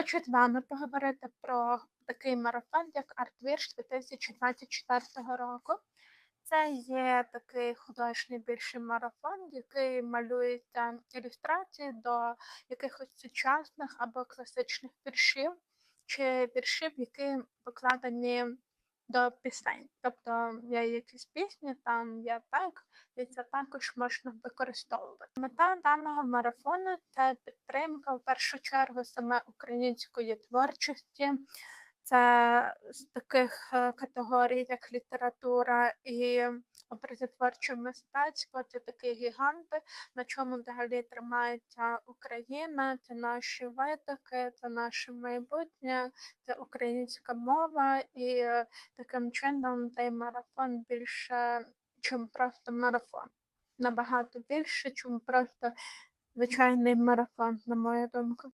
Хочу з вами поговорити про такий марафон, як Артвірш 2024 року. Це є такий художній більший марафон, який малюється ілюстрації до якихось сучасних або класичних віршів, чи віршів, які покладені до пісень. Тобто є якісь пісні, там є так, і це також можна використовувати. Мета даного марафону це підтримка в першу чергу саме української творчості. Це з таких е, категорій, як література і образотворче мистецтво, це такі гіганти, на чому взагалі тримається Україна, це наші витоки, це наше майбутнє, це українська мова, і е, таким чином цей марафон більше, чим просто марафон. Набагато більше, чим просто звичайний марафон, на мою думку.